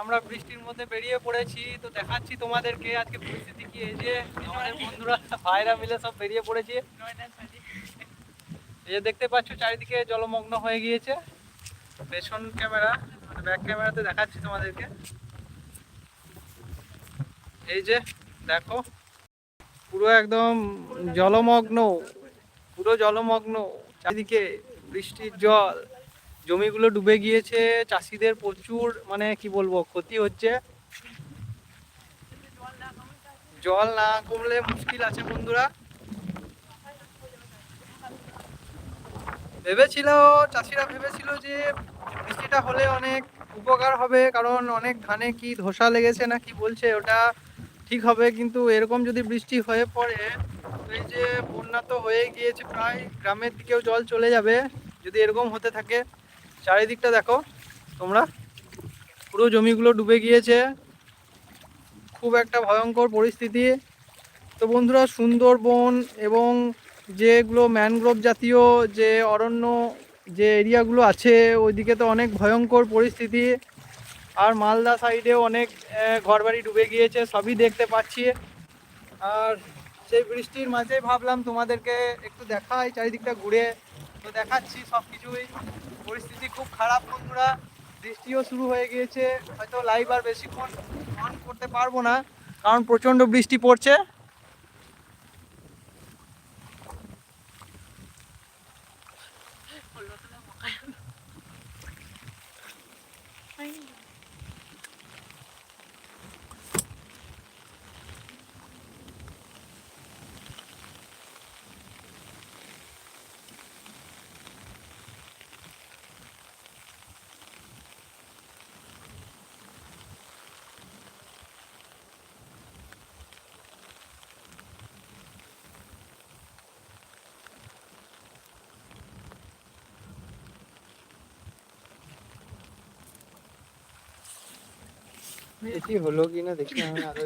আমরা বৃষ্টির মধ্যে বেরিয়ে পড়েছি, তো দেখাচ্ছি তোমাদেরকে আজকে পরিস্থিতি কি এই যে আমাদের বন্ধুরা, ভাইরা মিলে সব বেরিয়ে পড়েছে। এই যে দেখতে পাচ্ছ, চারিদিকে জলমগ্ন হয়ে গিয়েছে। পেছন ক্যামেরা, ব্যাক ক্যামেরাতে দেখাচ্ছি তোমাদেরকে। এই যে দেখো, পুরো একদম জলমগ্ন, পুরো জলমগ্ন, চারিদিকে বৃষ্টির জল। জমিগুলো ডুবে গিয়েছে, চাষিদের প্রচুর মানে কি বলব, ক্ষতি হচ্ছে। জল না কমলে মুশকিল আছে বন্ধুরা। ভেবেছিল, চাষিরা ভেবেছিল যে বৃষ্টিটা হলে অনেক উপকার হবে, কারণ অনেক ধানে কি ধসা লেগেছে না কি বলছে, ওটা ঠিক হবে। কিন্তু এরকম যদি বৃষ্টি হয়ে পড়ে এই যে বন্যা তো হয়ে গিয়েছে, প্রায় গ্রামের দিকেও জল চলে যাবে, যদি এরকম হতে থাকে। চারিদিকটা দেখো, তোমরা। পুরো জমিগুলো ডুবে গিয়েছে। খুব একটা ভয়ঙ্কর পরিস্থিতি। তো বন্ধুরা, সুন্দরবন এবং যেগুলো ম্যানগ্রোভ জাতীয় যে অরণ্য, যে এরিয়াগুলো আছে, ওইদিকে তো অনেক ভয়ঙ্কর পরিস্থিতি। আর মালদা সাইডেও অনেক ঘরবাড়ি ডুবে গিয়েছে, সবই দেখতে পাচ্ছি। আর সেই বৃষ্টির মাঝে ভাবলাম তোমাদেরকে একটু দেখাই, চারিদিকটা ঘুরে। তো দেখাচ্ছি সব কিছুই পরিস্থিতি খুব খারাপ বন্ধুরা। বৃষ্টিও শুরু হয়ে গিয়েছে। হয়তো লাইভ আর বেশিক্ষণ অন করতে পারব না, কারণ প্রচণ্ড বৃষ্টি পড়ছে। এটি হলো কিনা দেখি আমি আরও